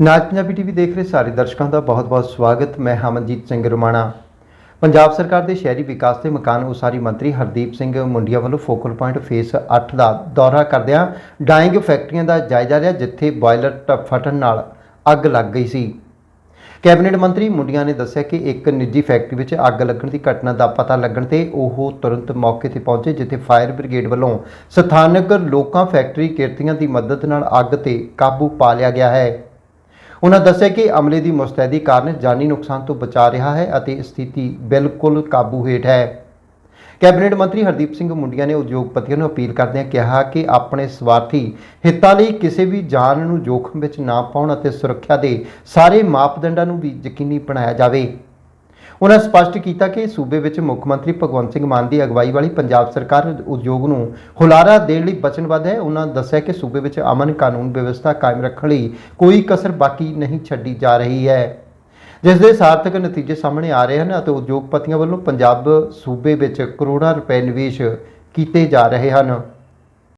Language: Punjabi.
ਨਾਚ ਪੰਜਾਬੀ ਟੀਵੀ ਦੇਖ ਰਹੇ ਸਾਰੇ ਦਰਸ਼ਕਾਂ ਦਾ ਬਹੁਤ-ਬਹੁਤ ਸਵਾਗਤ। ਮੈਂ ਹਮਨਜੀਤ ਸਿੰਘ ਰੁਮਾਣਾ। ਪੰਜਾਬ ਸਰਕਾਰ ਦੇ ਸ਼ਹਿਰੀ ਵਿਕਾਸ ਤੇ ਮਕਾਨ ਉਸਾਰੀ ਮੰਤਰੀ ਹਰਦੀਪ ਸਿੰਘ ਮੁੰਡੀਆ ਵੱਲੋਂ ਫੋਕਲ ਪੁਆਇੰਟ ਫੇਸ 8 ਦਾ ਦੌਰਾ ਕਰਦਿਆਂ ਡਾਈਂਗ ਫੈਕਟਰੀਆਂ ਦਾ ਜਾਇਜ਼ਾ ਲਿਆ, ਜਿੱਥੇ ਬਾਇਲਰ ਟ- ਫਟਣ ਨਾਲ ਅੱਗ ਲੱਗ ਗਈ ਸੀ। ਕੈਬਨਿਟ ਮੰਤਰੀ ਮੁੰਡੀਆਂ ਨੇ ਦੱਸਿਆ ਕਿ ਇੱਕ ਨਿੱਜੀ ਫੈਕਟਰੀ ਵਿੱਚ ਅੱਗ ਲੱਗਣ ਦੀ ਘਟਨਾ ਦਾ ਪਤਾ ਲੱਗਣ ਤੇ ਉਹ ਤੁਰੰਤ ਮੌਕੇ ਤੇ ਪਹੁੰਚੇ, ਜਿੱਥੇ ਫਾਇਰ ਬ੍ਰਿਗੇਡ ਵੱਲੋਂ ਸਥਾਨਕ ਲੋਕਾਂ ਫੈਕਟਰੀ ਕਿਰਤੀਆਂ ਦੀ ਮਦਦ ਨਾਲ ਅੱਗ ਤੇ ਕਾਬੂ ਪਾ ਲਿਆ ਗਿਆ ਹੈ। ਉਹਨਾਂ ਦੱਸਿਆ ਕਿ ਅਮਲੇ ਦੀ ਮੁਸਤੈਦੀ ਕਾਰਨ ਜਾਨੀ ਨੁਕਸਾਨ ਤੋਂ ਬਚਾ ਰਿਹਾ ਹੈ ਅਤੇ ਸਥਿਤੀ ਬਿਲਕੁਲ ਕਾਬੂ ਹੇਠ ਹੈ। ਕੈਬਨਿਟ ਮੰਤਰੀ ਹਰਦੀਪ ਸਿੰਘ ਮੁੰਡੀਆਂ ਨੇ ਉਦਯੋਗਪਤੀਆਂ ਨੂੰ ਅਪੀਲ ਕਰਦਿਆਂ ਕਿਹਾ ਕਿ ਆਪਣੇ ਸਵਾਰਥੀ ਹਿੱਤਾਂ ਲਈ ਕਿਸੇ ਵੀ ਜਾਨ ਨੂੰ ਜੋਖਮ ਵਿੱਚ ਨਾ ਪਾਉਣ ਅਤੇ ਸੁਰੱਖਿਆ ਦੇ ਸਾਰੇ ਮਾਪਦੰਡਾਂ ਨੂੰ ਵੀ ਯਕੀਨੀ ਬਣਾਇਆ ਜਾਵੇ। ਉਹਨਾਂ ਸਪਸ਼ਟ ਕੀਤਾ ਕਿ ਸੂਬੇ ਵਿੱਚ ਮੁੱਖ ਮੰਤਰੀ ਭਗਵੰਤ ਸਿੰਘ ਮਾਨ ਦੀ ਅਗਵਾਈ ਵਾਲੀ ਪੰਜਾਬ ਸਰਕਾਰ ਉਦਯੋਗ ਨੂੰ ਹੁਲਾਰਾ ਦੇਣ ਲਈ ਵਚਨਬੱਧ ਹੈ। ਉਹਨਾਂ ਦੱਸਿਆ ਕਿ ਸੂਬੇ ਵਿੱਚ ਅਮਨ ਕਾਨੂੰਨ ਵਿਵਸਥਾ ਕਾਇਮ ਰੱਖਣ ਲਈ ਕੋਈ ਕਸਰ ਬਾਕੀ ਨਹੀਂ ਛੱਡੀ ਜਾ ਰਹੀ ਹੈ। ਜਿਸ ਦੇ ਸਾਰਥਕ ਨਤੀਜੇ ਸਾਹਮਣੇ ਆ ਰਹੇ ਹਨ ਅਤੇ ਉਦਯੋਗਪਤੀਆਂ ਵੱਲੋਂ ਪੰਜਾਬ ਸੂਬੇ ਵਿੱਚ ਕਰੋੜਾਂ ਰੁਪਏ ਨਿਵੇਸ਼ ਕੀਤੇ ਜਾ ਰਹੇ ਹਨ।